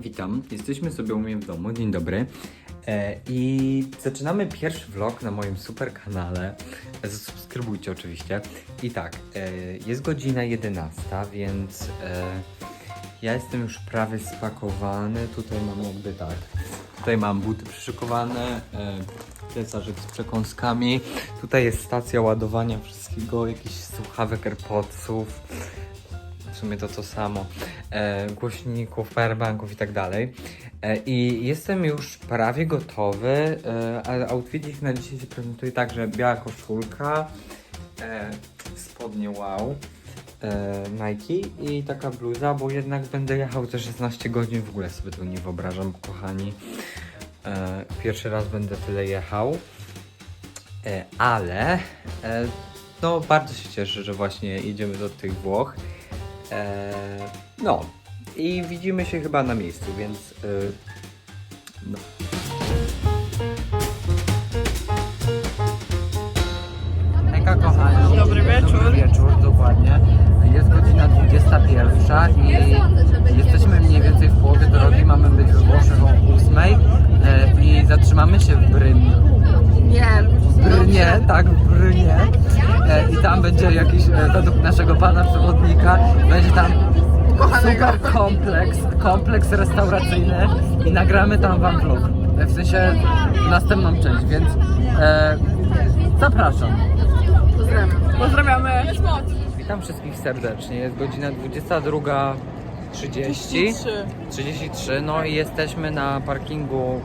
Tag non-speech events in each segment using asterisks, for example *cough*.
Witam, jesteśmy sobie u mnie w domu, dzień dobry. E, I zaczynamy pierwszy vlog na moim super kanale. Zasubskrybujcie oczywiście. I tak, e, jest godzina 11, więc e, ja jestem już prawie spakowany. Tutaj mam jakby tak. Tutaj mam buty przyszykowane, e, plecaczek z przekąskami. Tutaj jest stacja ładowania wszystkiego, jakichś słuchawek, AirPodsów. W sumie to to samo. E, głośników, powerbanków i tak dalej. E, I jestem już prawie gotowy, e, ale outfit na dzisiaj się prezentuje tak, biała koszulka, spodnie wow, Nike i taka bluza, bo jednak będę jechał te 16 godzin, w ogóle sobie tego nie wyobrażam, kochani. Pierwszy raz będę tyle jechał, ale no bardzo się cieszę, że właśnie jedziemy do tych Włoch. E, no i widzimy się chyba na miejscu, więc e, no. Hejka kochani. Dobry wieczór. Dobry wieczór, dokładnie. Jest godzina 21 i jesteśmy mniej więcej w połowie drogi. Mamy być we Włoszech o 8 e, i zatrzymamy się w Bryn. Nie. Brynie, tak, w Brynie. E, I tam będzie jakiś, e, według naszego pana przewodnika, będzie tam super kompleks, kompleks restauracyjny i nagramy tam wam vlog. E, W sensie następną część, więc e, zapraszam. Pozdrawiamy. Pozdrawiamy. Witam wszystkich serdecznie. Jest godzina 22.30. 33. No i jesteśmy na parkingu.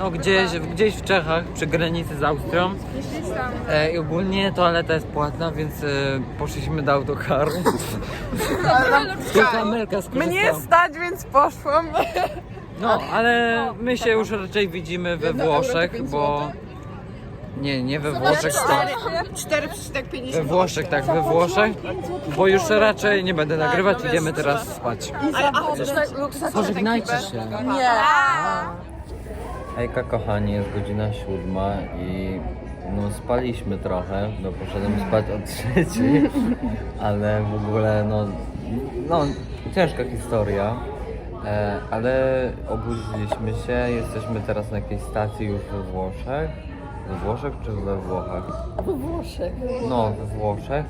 No gdzieś, gdzieś w Czechach, przy granicy z Austrią. E, I ogólnie toaleta jest płatna, więc e, poszliśmy do autokaru. Tylko Amelka skorzystała. Mnie stać, więc poszłam. No, ale my się już raczej widzimy we Włoszech, bo... Nie, nie we Włoszech, to... 4,50. We Włoszech, tak, we Włoszech, bo już raczej nie będę nagrywać, idziemy teraz spać. A chociaż tak. Pożegnajcie się. Nie. Hejka kochani, jest godzina siódma i no spaliśmy trochę, no poszedłem spać o trzeciej, *laughs* ale w ogóle no, no ciężka historia, e, ale obudziliśmy się, jesteśmy teraz na jakiejś stacji już we Włoszech, we Włoszech czy we Włochach? We Włoszech. No, we Włoszech.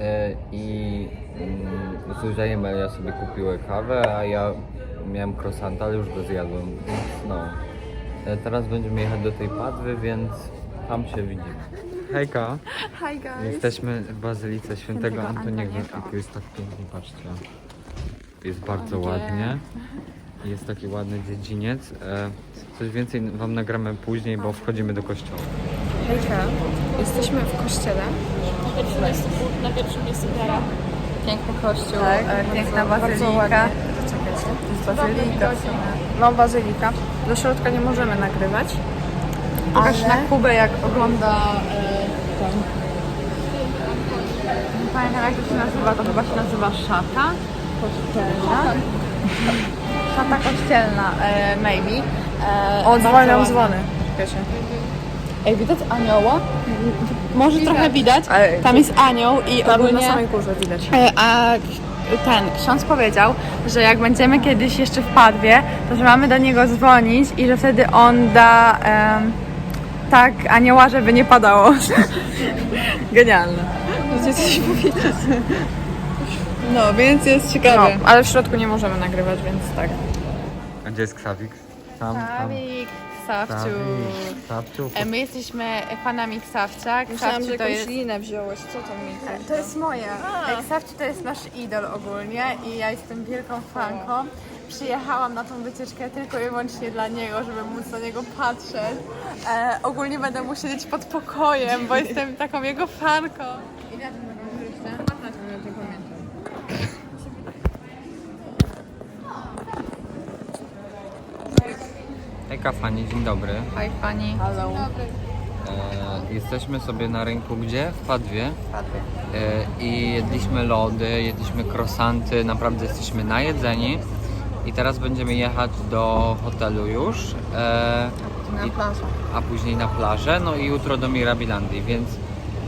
E, I mm, Zuzia i Amelia sobie kupiły kawę, a ja miałem croissanta, ale już go zjadłem. Więc no. E, Teraz będziemy jechać do tej Padwy, więc tam się widzimy. Hejka, Hi guys. jesteśmy w Bazylice Świętego Świętego Antoniego. Antoniego. I tu jest tak pięknie, patrzcie. Jest bardzo ładnie. Jest taki ładny dziedziniec. E, Coś więcej wam nagramy później, bo wchodzimy do kościoła. Hejka. Jesteśmy w kościele. Na pierwszym miejscu Dara. Piękny kościół. Tak, e, piękna bardzo- bazylika. Czekajcie. jest bazylika. No, bazylika. Do środka nie możemy nagrywać. Pokaż Ale- na Kubę, jak ogląda e, ten. Nie pamiętam jak to się nazywa, to chyba się nazywa szata kościelna. Szata kościelna, e, maybe. E, O, dzwonią ładna. dzwony. Ej, widać anioła? Może trochę widać. Tam jest anioł i Tam na samej górze widać. E, A ten ksiądz powiedział, że jak będziemy kiedyś jeszcze w Padwie, to że mamy do niego dzwonić i że wtedy on da em, tak anioła, żeby nie padało. *laughs* Genialne. Chcecie coś powiedzieć? No, więc jest No, ciekawe. ale w środku nie możemy nagrywać, więc tak. A gdzie jest Krawik? Tam, tam. Ksawik, Ksawciu. Krawciu. E, My jesteśmy fanami Ksawcia. Myślałam, że Ksawciu to jakąś jest... linę wziąłeś. Co to mi To jest moje. Ksawci to jest nasz idol ogólnie i ja jestem wielką fanką. Przyjechałam na tą wycieczkę tylko i wyłącznie dla niego, żeby móc na niego patrzeć. E, ogólnie będę mu siedzieć pod pokojem, bo jestem taką jego fanką. I na tym wyjść, nie? Na tym ja tylko pamiętam. Hejka Fani, dzień dobry. Hi pani. Hello. E, jesteśmy sobie na rynku gdzie? W Padwie. E, I jedliśmy lody, jedliśmy krosanty, naprawdę jesteśmy najedzeni. I teraz będziemy jechać do hotelu już. E, Na i, plażę. a później na plażę, no i jutro do Mirabilandii, więc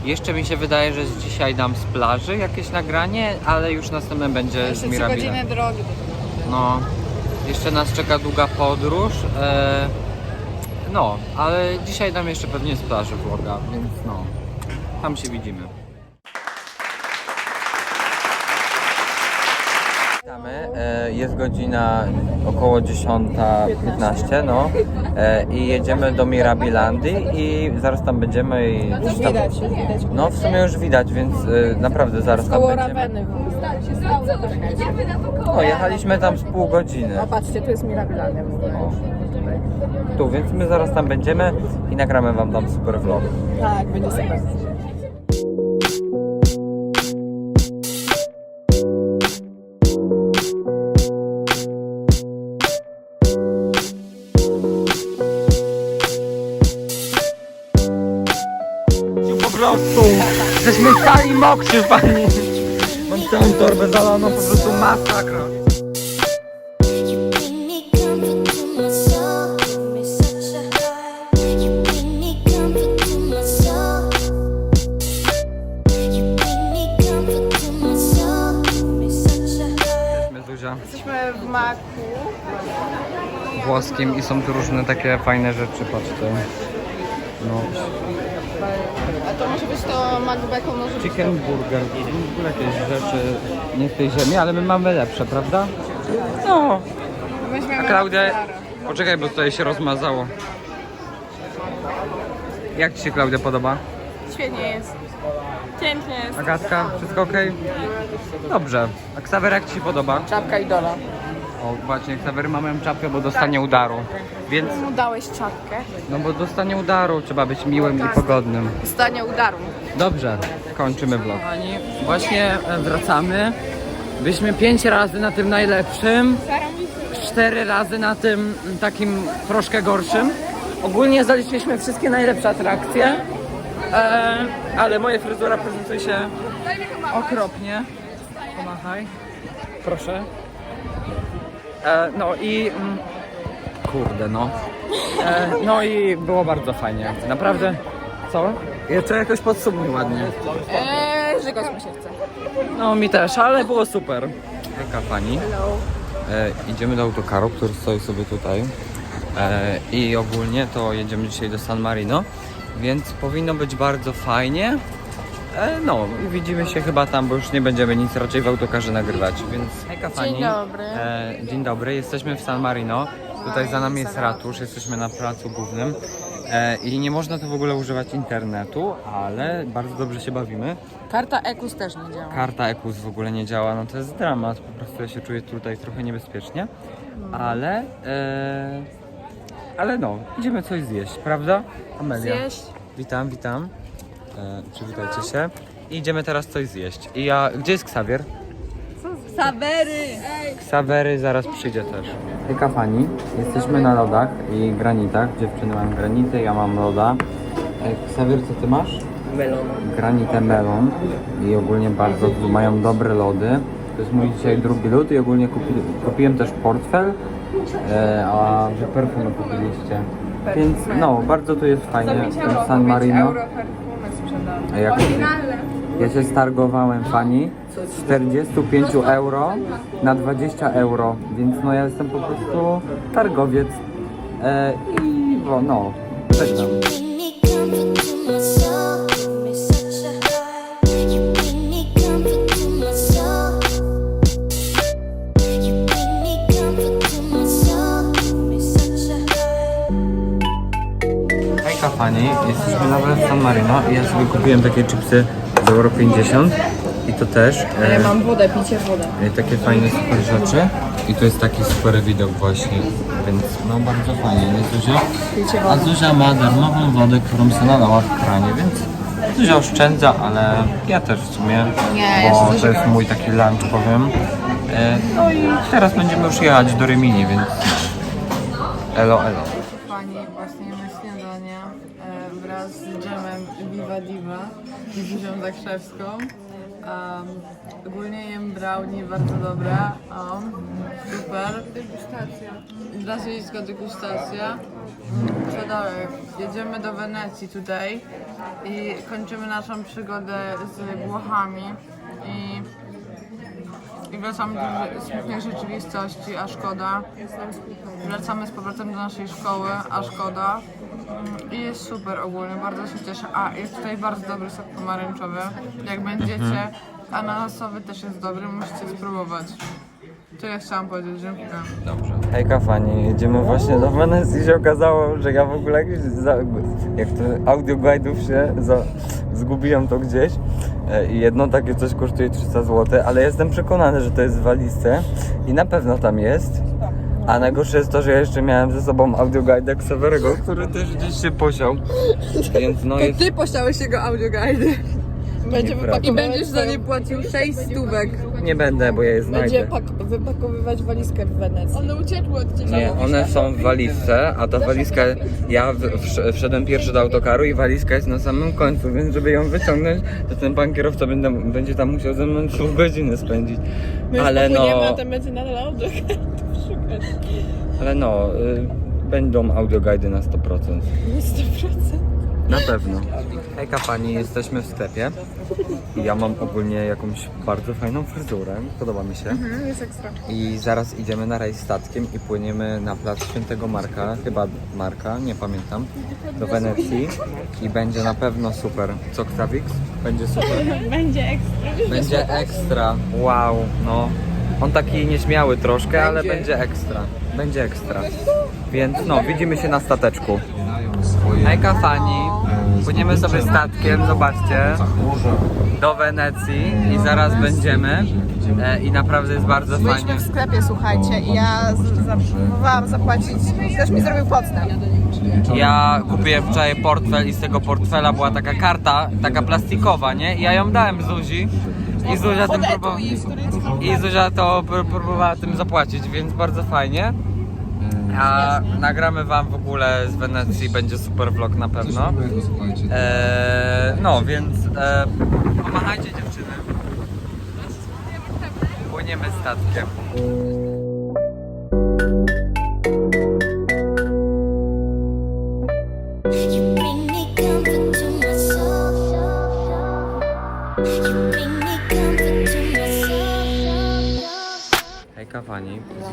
jeszcze mi się wydaje, że z dzisiaj dam z plaży jakieś nagranie, ale już następne będzie z Jeszcze trzy Mirabilandii. godziny drogi. No, Jeszcze nas czeka długa podróż. E, no, ale dzisiaj dam jeszcze pewnie z plaży vloga, więc no, tam się widzimy. Witamy. E, Jest godzina około 10.15, no e, i jedziemy do Mirabilandii i zaraz tam będziemy i Już tam, widać, już widać. No w sumie już widać, więc e, naprawdę zaraz tam Koło będziemy. No jechaliśmy tam z pół godziny. No patrzcie, tu jest Mirabilandia w ogóle. O. Tu, więc my zaraz tam będziemy i nagramy wam tam super vlog. Tak, będzie super. Po prostu! Jesteśmy cali mokrzy, panie! Torbę zalaną, po prostu masakra. Jesteśmy w Maku. Włoskim i są tu różne takie fajne rzeczy, patrzcie. No, to McBacon, może być chicken burger, w ogóle jakieś rzeczy nie z tej ziemi, ale my mamy lepsze, prawda? No, a Klaudia... Poczekaj, bo tutaj się rozmazało. Jak Ci się Klaudia podoba? Świetnie jest. Pięknie jest. Agatka, wszystko ok? Dobrze. A Ksawer jak Ci się podoba? czapka idola. O, właśnie, Ksawery mamy czapkę, bo dostanie udaru. Więc, Mu dałeś czapkę. no bo dostanie udaru, trzeba być miłym i pogodnym. Stanie udaru. Dobrze, kończymy vlog. Właśnie e, wracamy. Byliśmy pięć razy na tym najlepszym, cztery razy na tym takim troszkę gorszym. Ogólnie zaliczyliśmy wszystkie najlepsze atrakcje, e, ale moja fryzura prezentuje się okropnie. Pomachaj. Proszę. E, no i... Mm, kurde, no. No i było bardzo fajnie. Naprawdę. Co? Jeszcze jakoś podsumuj ładnie. Eee, żygać mi się chce. No mi też, ale było super. Hejka pani. E, idziemy do autokaru, który stoi sobie tutaj. E, I ogólnie to jedziemy dzisiaj do San Marino, więc powinno być bardzo fajnie. E, no i widzimy się chyba tam, bo już nie będziemy nic raczej w autokarze nagrywać, więc hejka pani. dobry. E, dzień dobry, jesteśmy w San Marino. Tutaj za nami jest ratusz, jesteśmy na placu głównym. E, I nie można tu w ogóle używać internetu, ale bardzo dobrze się bawimy. Karta Ekus też nie działa. Karta EKUS w ogóle nie działa, no to jest dramat, po prostu ja się czuję tutaj trochę niebezpiecznie, ale, e, ale no, idziemy coś zjeść, prawda? Amelia. Zjeść. Witam, witam, e, przywitajcie się i idziemy teraz coś zjeść. I ja, gdzie jest Ksawier? Sabery! Ksawery zaraz przyjdzie też. Hejka pani, jesteśmy na lodach i granitach, dziewczyny mają granity, ja mam loda. Ksawier, co ty masz? Melon. Granitę melon i ogólnie bardzo mają dobre lody. To jest mój dzisiaj drugi lód i ogólnie kupi, kupiłem też portfel, e, a wy perfumy kupiliście. Więc no, bardzo tu jest fajnie w San Marino. A jak ja się stargowałem pani z 45 euro na 20 euro, więc no ja jestem po prostu targowiec e, i no, żegnam. Hejka pani, jesteśmy nawet w San Marino i ja sobie kupiłem takie chipsy za euro 50 i to też e, Ja mam wodę, picie wodę. e, takie fajne super rzeczy i to jest taki super widok właśnie, więc no bardzo fajnie, nie Zuzia? Picie A wodę. Zuzia ma darmową wodę, którą sobie nalała w kranie, więc Zuzia oszczędza, ale ja też w sumie, Nie, bo jeszcze to jest mój taki lunch, powiem. E, no i teraz będziemy już jechać do Rymini, więc elo, elo. Pani właśnie jemy śniadanie e, wraz z dżemem Viva Diva i Zuzią Zakrzewską. Um, ogólnie jem brownie, bardzo dobre. Um, super. Degustacja. Brazylijska degustacja. Mm, Co dalej? Jedziemy do Wenecji today i kończymy naszą przygodę z Włochami. I I wracamy do smutnej rzeczywistości, a szkoda. Wracamy z powrotem do naszej szkoły, a szkoda. I jest super ogólnie, bardzo się cieszę. A, jest tutaj bardzo dobry sok pomarańczowy. Jak będziecie, ananasowy też jest dobry, musicie spróbować. Tyle chciałam powiedzieć, dziękuję. Dobrze. Hejka fani, jedziemy właśnie do Wenecji i się okazało, że ja w ogóle za, jak to audio guide'ów się za, zgubiłem to gdzieś e, i jedno takie coś kosztuje 300 zł, ale jestem przekonany, że to jest w walizce i na pewno tam jest. A najgorsze jest to, że ja jeszcze miałem ze sobą audio guide Xaverego, który też gdzieś się posiał. Więc no jest... Ty posiałeś jego. Będzie Nieprawda. I będziesz za nie płacił 6 stówek. Nie będę, bo ja je znajdę. Będzie pak- wypakowywać walizkę w Wenecji. One uciekły od ciebie. Nie, one są w walizce, a ta walizka, ja w, wsz- wszedłem pierwszy do autokaru i walizka jest na samym końcu, więc żeby ją wyciągnąć, to ten pan kierowca będzie, będzie tam musiał ze mną pół godziny spędzić. Ale no, będzie nadal audio. *laughs* ale no, y, będą audioguidy na 100%. 100%. Na pewno. Hejka pani, jesteśmy w sklepie i ja mam ogólnie jakąś bardzo fajną fryzurę, podoba mi się. Jest ekstra. I zaraz idziemy na rejs statkiem i płyniemy na plac Świętego Marka, chyba Marka, nie pamiętam, do Wenecji i będzie na pewno super. Co Ktawix? Będzie super. *laughs* Będzie ekstra. Będzie ekstra, wow, no. On taki nieśmiały troszkę, ale będzie ekstra. Będzie ekstra. Więc no, widzimy się na stateczku. Hejka fani, płyniemy sobie statkiem, zobaczcie, do Wenecji i zaraz będziemy. E, I naprawdę jest bardzo fajnie. Byliśmy w sklepie, słuchajcie, i ja z- zapłacić. Ktoś mi zrobił podstęp. Ja kupiłem wczoraj portfel i z tego portfela była taka karta, taka plastikowa, nie? I ja ją dałem Zuzi i Zuzia tym próbowała, i Zuzia to pró- próbowała tym zapłacić, więc bardzo fajnie. A nagramy wam w ogóle z Wenecji, będzie super vlog na pewno. Eee, no, więc e, pomachajcie dziewczyny. Płyniemy statkiem.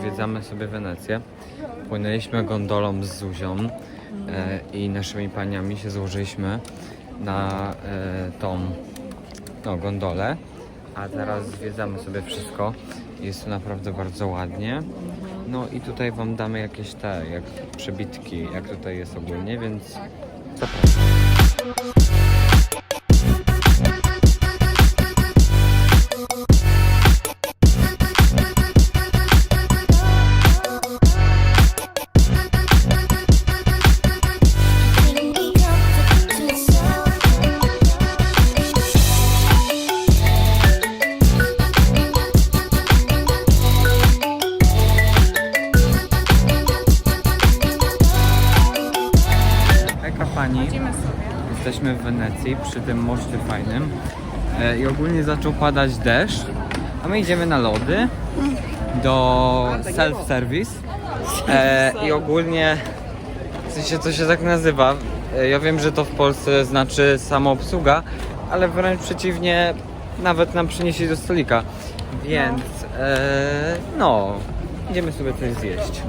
Zwiedzamy sobie Wenecję. Płynęliśmy gondolą z Zuzią e, i naszymi paniami się złożyliśmy na e, tą no, gondolę. A teraz zwiedzamy sobie wszystko. Jest tu naprawdę bardzo ładnie. No i tutaj Wam damy jakieś te, jak przebitki, jak tutaj jest ogólnie, więc zapraszam. Tym moście fajnym e, i ogólnie zaczął padać deszcz, a my idziemy na lody do self-service e, i ogólnie w sensie to się tak nazywa. E, ja wiem, że to w Polsce znaczy samoobsługa, ale wręcz przeciwnie, nawet nam przyniesie do stolika. Więc e, no, idziemy sobie coś zjeść.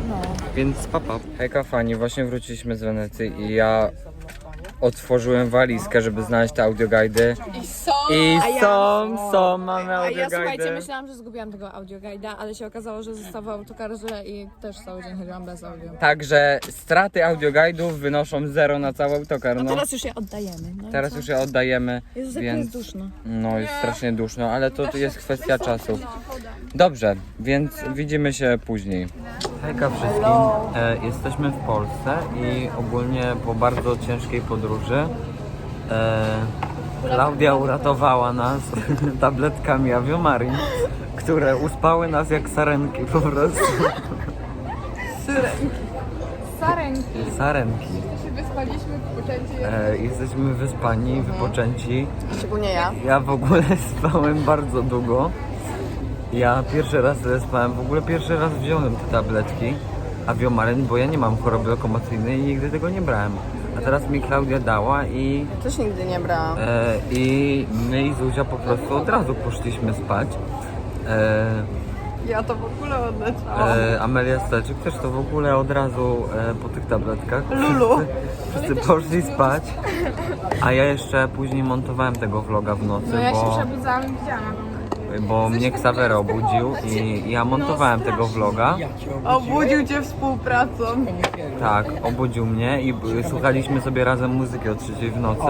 Więc papa. Hejka fani, właśnie wróciliśmy z Wenecji i ja otworzyłem walizkę, żeby znaleźć te audioguidy. I są! I a ja- są, są, mamy A ja słuchajcie, audioguidy. myślałam, że zgubiłam tego audioguida, ale się okazało, że został w autokarze i też cały dzień chodziłam bez audio. Także straty audioguidów wynoszą zero na cały autokar. No No, teraz już je oddajemy. No i teraz co? już je oddajemy, Jezus, jak więc jest duszno. no jest strasznie duszno, ale to tu jest kwestia czasu. Dobrze, więc widzimy się później. Hejka wszystkim. E, jesteśmy w Polsce i ogólnie po bardzo ciężkiej podróży e, Klaudia uratowała nas *laughs* tabletkami Aviomarin, które uspały nas jak sarenki po prostu. Sarenki. Sarenki. Wyspaliśmy poczęci. E, jesteśmy wyspani, wypoczęci. Szczególnie ja. Ja w ogóle *laughs* spałem bardzo długo. Ja pierwszy raz tyle spałem, w ogóle pierwszy raz wziąłem te tabletki Aviomarin, bo ja nie mam choroby lokomocyjnej i nigdy tego nie brałem. A teraz mi Klaudia dała i, Też nigdy nie brałam. e, i my i Zuzia po prostu od razu poszliśmy spać. E, Ja to w ogóle odleciałam. e, Amelia Steczek też to w ogóle od razu e, po tych tabletkach. Lulu. Wszyscy, wszyscy poszli spać. A ja jeszcze później montowałem tego vloga w nocy, No ja się bo, przebudzałam i widziałam. Bo mnie Ksawer obudził i ja montowałem tego vloga. Obudził cię współpracą. Tak, obudził mnie i b- słuchaliśmy sobie razem muzyki o trzeciej w nocy.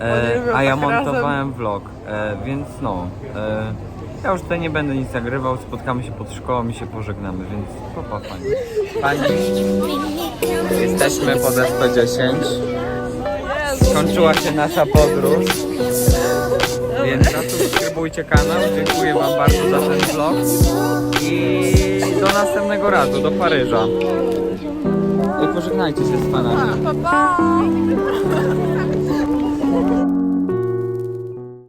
E, a ja montowałem vlog, e, więc no. E, ja już tutaj nie będę nic nagrywał, spotkamy się pod szkołą i się pożegnamy, więc popa fajnie. Pani, jesteśmy pod SP10. Skończyła się nasza podróż. Więc zasubskrybujcie kanał. Dziękuję Wam bardzo za ten vlog. I do następnego razu, do Paryża. I pożegnajcie się z fanami. Pa, pa!